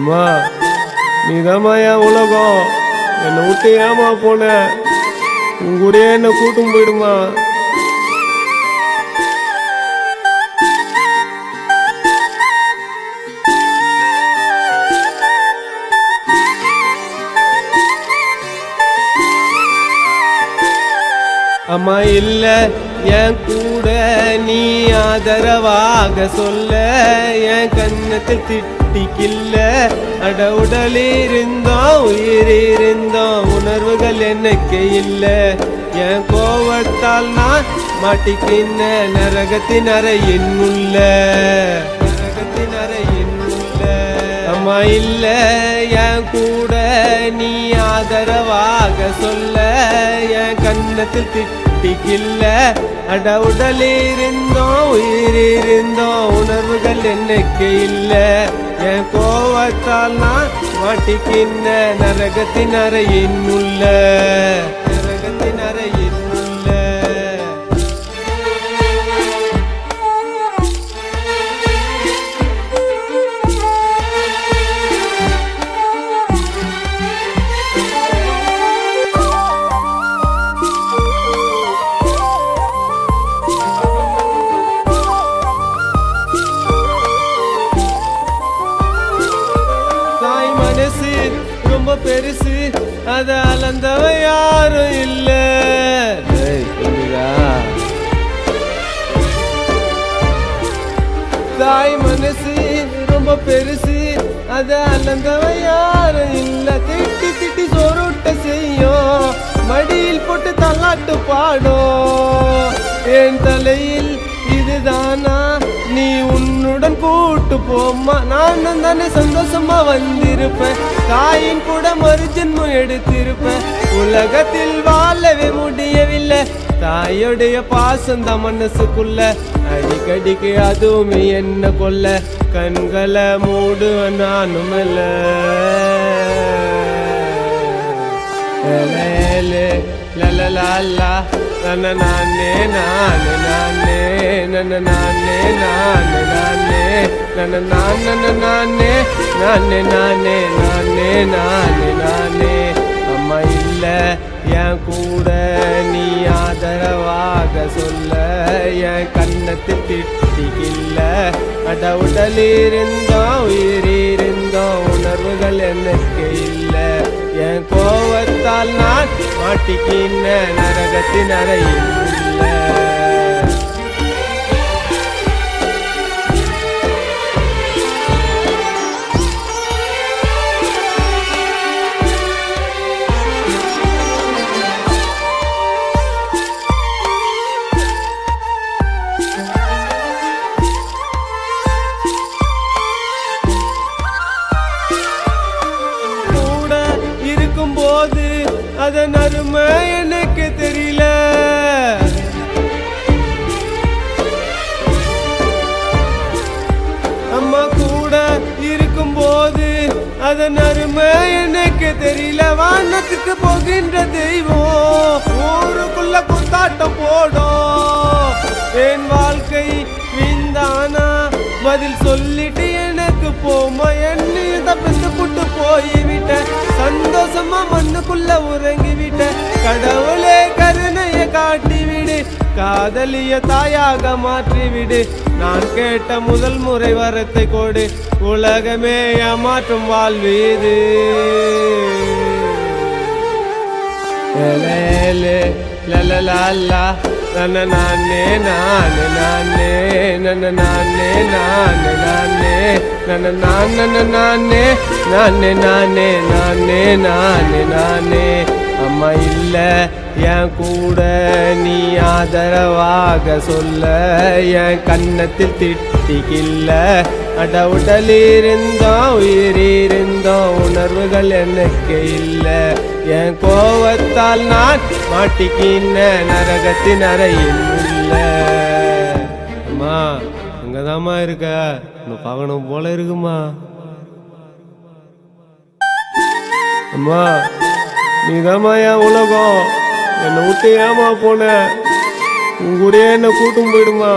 அம்மா நீதாம்மா என் உலகம். என்னை விட்டு ஏமா போன? உன் கூடயே என்னை கூட்டும் போயிடுமா? அம்மா இல்ல என் கூட நீ ஆதரவாக சொல்ல என் கண்ணத்தில் திட்டிக்கில்ல அட உடலிருந்தோம் உயிரிருந்தோம் உணர்வுகள் எனக்கு இல்ல. என் கோவத்தால் நான் மாட்டிக்கின்ன நரகத்தின் அறையின் உள்ள. நரகத்தின் அறையின் உள்ள. அம்மா இல்ல என் கூட நீ ஆதரவாக சொல்ல. என் கண்ணத்தில் திட்டிக்கில்ல அட உடலிருந்தோம் உயிரிருந்தோம் உணர்வுகள் என்னைக்கு இல்ல. என் கோவத்தால் நான் மாட்டிக்கின்ன நரகத்தின் அறையின் உள்ள. அளந்தவ யாரும் இல்ல? தாய் மனசு ரொம்ப பெருசு அத அளந்தவ யாரும் இல்ல. திட்டி திட்டி சொருட்ட செய்யும். மடியில் போட்டு தள்ளாட்டு பாடும். என் தலையில் போம்மா நானும் தானே சந்தோஷமா வந்திருப்பேன். தாயின் கூட மறு ஜென்மம் எடுத்திருப்பேன். உலகத்தில் வாழவே முடியவில்லை. தாயோடைய பாசம் தான் மனசுக்குள்ள. அடிக்கடிக்கு அதுவுமே என்ன கொல்ல. கண்களை மூடு நானும் லே லலலாலா நன நானே நானே நானே நானே நானே நானே நானே நானே நானே நானே நானே நானே நானே அம்மா இல்ல என் கூட நீ ஆதரவாக சொல்ல என் கண்ணத்து திட்டிக்கில்ல அட உடலிருந்தோம் உயிரிருந்தோம் உணர்வுகள் எனக்கு என் கோவத்தால் நான் மாட்டிக்கின்ன நரகத்தின் அறையில் அதன் அருமை எனக்கு தெரியல. அம்மா கூட இருக்கும்போது அதன் அருமை எனக்கு தெரியல. வானத்துக்கு போகின்ற தெய்வம் ஊருக்குள்ள குத்தாட்டம் போடும். என் வாழ்க்கை வீந்தானா பதில் சொல்லிட்டு எனக்கு போமா. என்னைய தப்பித்து புட்டு போய்விட்ட. சந்தோஷம் மண்ணுக்குள்ள உறங்கி விட்ட கடவுளே கருணைய காட்டிவிடு. காதலிய தாயாக மாற்றிவிடு. நான் கேட்ட முதல் முறை வரத்தை கொடு. உலகமே ஏமாற்றும் வாழ்வீது லே லலலாலா நன நானே நானே நானே நன நானே நானே நானே நன நானே நானே நானே நானே நானே நானே நானே அம்மா இல்ல என் கூட நீ ஆதரவாக சொல்ல. என் கண்ணத்தில் திட்டிக்கில்ல. அட உடலிருந்தோம் உயிரிரு உணர்வுகள் எனக்கு இல்லை? என் கோவத்தால் நான் மாட்டிக்கின்ன நரகத்தின் அறையில் இல்லை அம்மா அங்கதாம்மா இருக்க. உன்னை பார்க்கணும் போல இருக்குமா? அம்மா நீதாம்மா என் உலகம். என்னை விட்டு ஏமா போன? உன் கூடயே என்னை கூட்டும் போயிடுமா?